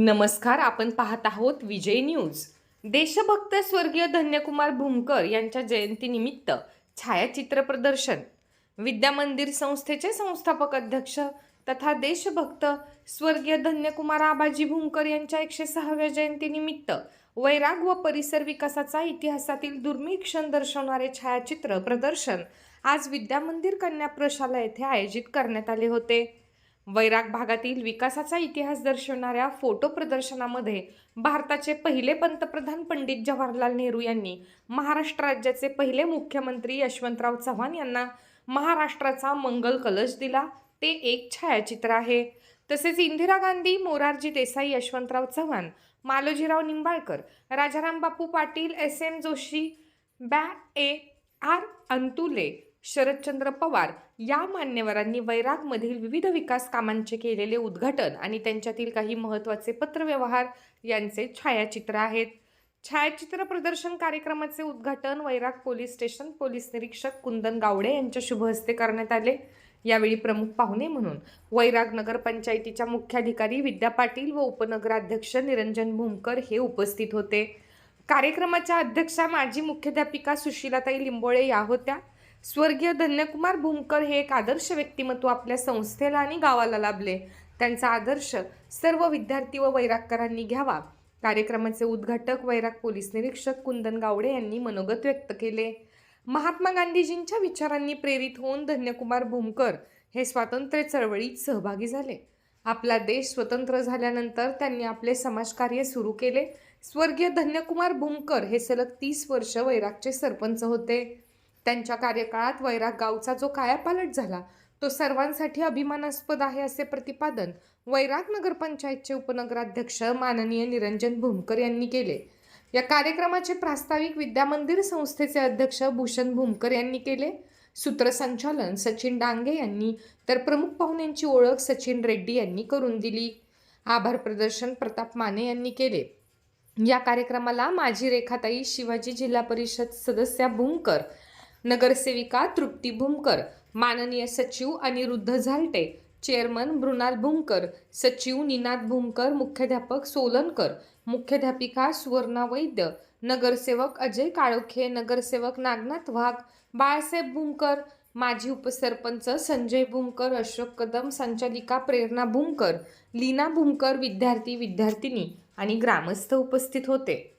नमस्कार आपण पाहत आहोत विजय न्यूज. देशभक्त स्वर्गीय धन्यकुमार भूमकर यांच्या जयंतीनिमित्त छायाचित्र प्रदर्शन. विद्या मंदिर संस्थेचे संस्थापक अध्यक्ष तथा देशभक्त स्वर्गीय धन्यकुमार आबाजी भूमकर यांच्या एकशे सहाव्या जयंतीनिमित्त वैराग व परिसर विकासाचा इतिहासातील दुर्मिळ क्षण दर्शवणारे छायाचित्र प्रदर्शन आज विद्या मंदिर कन्या प्रशाला येथे आयोजित करण्यात आले होते. वैराग भागातील विकासाचा इतिहास दर्शवणाऱ्या फोटो प्रदर्शनामध्ये भारताचे पहिले पंतप्रधान पंडित जवाहरलाल नेहरू यांनी महाराष्ट्र राज्याचे पहिले मुख्यमंत्री यशवंतराव चव्हाण यांना महाराष्ट्राचा मंगल कलश दिला. ते एक छायाचित्र आहे. तसेच इंदिरा गांधी मोरारजी देसाई यशवंतराव चव्हाण मालोजीराव निंबाळकर राजाराम बापू पाटील एस एम जोशी बॅ ए आर अंतुले शरदचंद्र पवार या मान्यवरांनी वैरागमधील विविध विकास कामांचे केलेले उद्घाटन आणि त्यांच्यातील काही महत्त्वाचे पत्रव्यवहार यांचे छायाचित्र आहेत. छायाचित्र प्रदर्शन कार्यक्रमाचे उद्घाटन वैराग पोलीस स्टेशन पोलीस निरीक्षक कुंदन गावडे यांच्या शुभ हस्ते करण्यात आले. यावेळी प्रमुख पाहुणे म्हणून वैराग नगरपंचायतीच्या मुख्याधिकारी विद्या पाटील व उपनगराध्यक्ष निरंजन भूमकर हे उपस्थित होते. कार्यक्रमाच्या अध्यक्षा माजी मुख्याध्यापिका सुशीलाताई लिंबोळे या होत्या. स्वर्गीय धन्यकुमार भूमकर हे एक आदर्श व्यक्तिमत्व आपल्या संस्थेला आणि गावाला लाभले. त्यांचा आदर्श सर्व विद्यार्थी व वैरागकरांनी घ्यावा. कार्यक्रमाचे उद्घाटक वैराग पोलीस निरीक्षक कुंदन गावडे यांनी मनोगत व्यक्त केले. महात्मा गांधीजींच्या विचारांनी प्रेरित होऊन धन्यकुमार भूमकर हे स्वातंत्र्य चळवळीत सहभागी झाले. आपला देश स्वतंत्र झाल्यानंतर त्यांनी आपले समाजकार्य सुरू केले. स्वर्गीय धन्यकुमार भूमकर हे सलग तीस वर्ष वैरागचे सरपंच होते. त्यांच्या कार्यकाळात वैराग गावचा जो कायापालट झाला तो सर्वांसाठी अभिमानास्पद आहे असे प्रतिपादन वैराग नगरपंचायतचे उपनगराध्यक्ष माननीय निरंजन भूमकर यांनी केले. या कार्यक्रमाचे प्रास्ताविक विद्यामंदिर संस्थेचे अध्यक्ष भूषण भूमकर यांनी केले. सूत्रसंचालन सचिन डांगे यांनी तर प्रमुख पाहुण्यांची ओळख सचिन रेड्डी यांनी करून दिली. आभार प्रदर्शन प्रताप माने यांनी केले. या कार्यक्रमाला माजी रेखाताई शिवाजी जिल्हा परिषद सदस्या भूमकर नगरसेविका तृप्ती भूमकर माननीय सचिव अनिरुद्ध झालटे चेअरमन मृणाल भूमकर सचिव निनाद भूमकर मुख्याध्यापक सोलनकर मुख्याध्यापिका सुवर्णा वैद्य नगरसेवक अजय काळोखे नगरसेवक नागनाथ वाघ बाळासाहेब भूमकर माजी उपसरपंच संजय भूमकर अशोक कदम संचालिका प्रेरणा भूमकर लीना भूमकर विद्यार्थी विद्यार्थिनी आणि ग्रामस्थ उपस्थित होते.